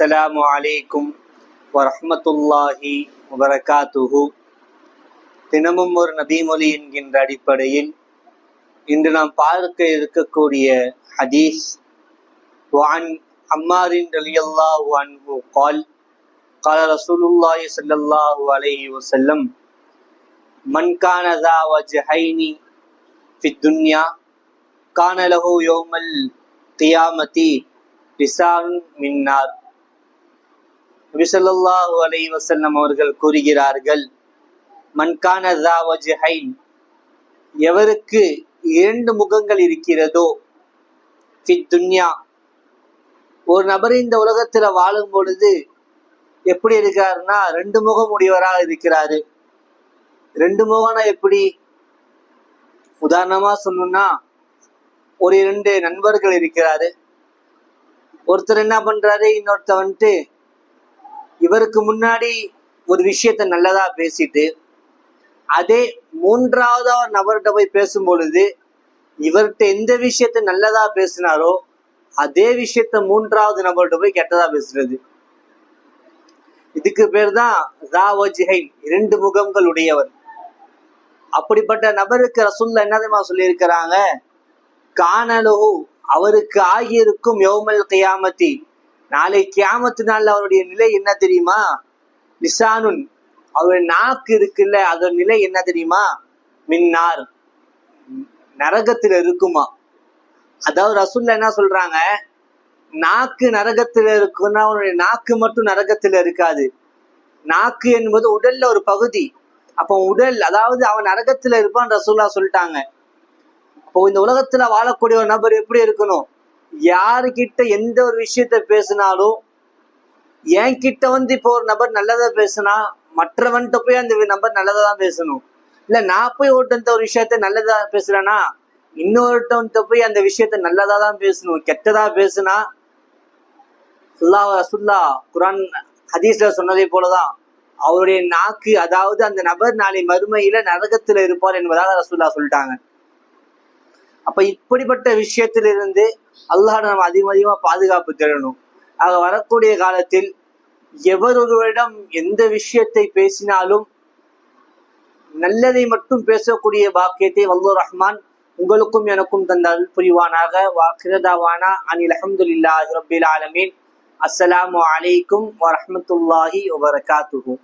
அஸ்ஸலாமு அலைக்கும் வரஹ்மத்துல்லாஹி வபரகாத்துஹு தினமும் ஒரு நபிமொழி என்கின்ற அடிப்படையில் இன்று நாம் பார்க்க இருக்கக்கூடிய ஹதீஸ் வான் அம்மாரின் ரலியல்லாஹு அன்ஹு قال قال رسول الله صلى الله عليه وسلم من كان ذا وجهين في الدنيا كان له يوم القيامة لسان من نار நபி அலை வசல்லம் அவர்கள் கூறுகிறார்கள் மன்கான தா எவருக்கு இரண்டு முகங்கள் இருக்கிறதோ துன்யா ஒரு நபர் இந்த உலகத்துல வாழும் பொழுது எப்படி இருக்காருன்னா ரெண்டு முகம் உடையவராக இருக்கிறாரு. ரெண்டு முகம்னா எப்படி? உதாரணமா சொல்லணும்னா ஒரு இரண்டு நண்பர்கள் இருக்கிறாரு. ஒருத்தர் என்ன பண்றாரு இன்னொருத்தர் வந்துட்டு இவருக்கு முன்னாடி ஒரு விஷயத்த நல்லதா பேசிட்டு அதே மூன்றாவது நபர்கிட்ட போய் பேசும் பொழுது இவர்கிட்ட எந்த விஷயத்த நல்லதா பேசினாரோ அதே விஷயத்த மூன்றாவது நபர்கிட்ட போய் கெட்டதா பேசுறது. இதுக்கு பேர் தான் ராவஜிஹைன் இரண்டு முகங்கள் உடையவர். அப்படிப்பட்ட நபருக்கு ரசுல்ல என்ன தெரியுமா சொல்லியிருக்கிறாங்க? காணலகு அவருக்கு ஆகியிருக்கும் யோமல் கையாமத்தி நாளை கியாமத்து நாள்ல அவருடைய நிலை என்ன தெரியுமா? லிசானுன் அவருடைய நாக்கு இருக்குல்ல அதோட நிலை என்ன தெரியுமா? மின்னார். நரகத்துல இருக்குமா? அதாவது ரசூல்ல என்ன சொல்றாங்க? நாக்கு நரகத்துல இருக்குன்னா அவனுடைய நாக்கு மட்டும் நரகத்துல இருக்காது. நாக்கு என்பது உடல்ல ஒரு பகுதி. அப்போ உடல் அதாவது அவன் நரகத்துல இருப்பான் ரசூல்லா சொல்லிட்டாங்க. அப்போ இந்த உலகத்துல வாழக்கூடிய ஒரு நபர் எப்படி இருக்கணும்? யாருக்கிட்ட எந்த ஒரு விஷயத்த பேசினாலும் என்கிட்ட வந்து இப்போ ஒரு நபர் நல்லதா பேசுனா மற்றவன்கிட்ட போய் அந்த நபர் நல்லதா தான் பேசணும். இல்ல நான் போய் ஒருத்தன் ஒரு விஷயத்த நல்லதா பேசுறேன்னா இன்னொருத்தவன்கிட்ட போய் அந்த விஷயத்த நல்லதா தான் பேசணும். கெட்டதா பேசுனா சுல்லா ரசுல்லா குரான் ஹதீஸ்ல சொன்னதை போலதான் அவருடைய நாக்கு அதாவது அந்த நபர் நாளை மறுமையில நரகத்துல இருப்பார் என்பதாக ரசுல்லா சொல்லிட்டாங்க. அப்ப இப்படிப்பட்ட விஷயத்திலிருந்து அல்லாஹ் நம்ம அதிகம் அதிகமா பாதுகாப்பு தேடணும். ஆக வரக்கூடிய காலத்தில் எவர் ஒருவரிடம் எந்த விஷயத்தை பேசினாலும் நல்லதை மட்டும் பேசக்கூடிய பாக்கியத்தை வல்லூர் ரஹ்மான் உங்களுக்கும் எனக்கும் தந்த புரிவானாக. வாக்கிரதாவானா அனில் அஹமதுல்லாஹி ரபில் ஆலமீன். அஸ்ஸலாமு அலைக்கும் வரமத்துல்லாஹி வபரகாத்துஹூ.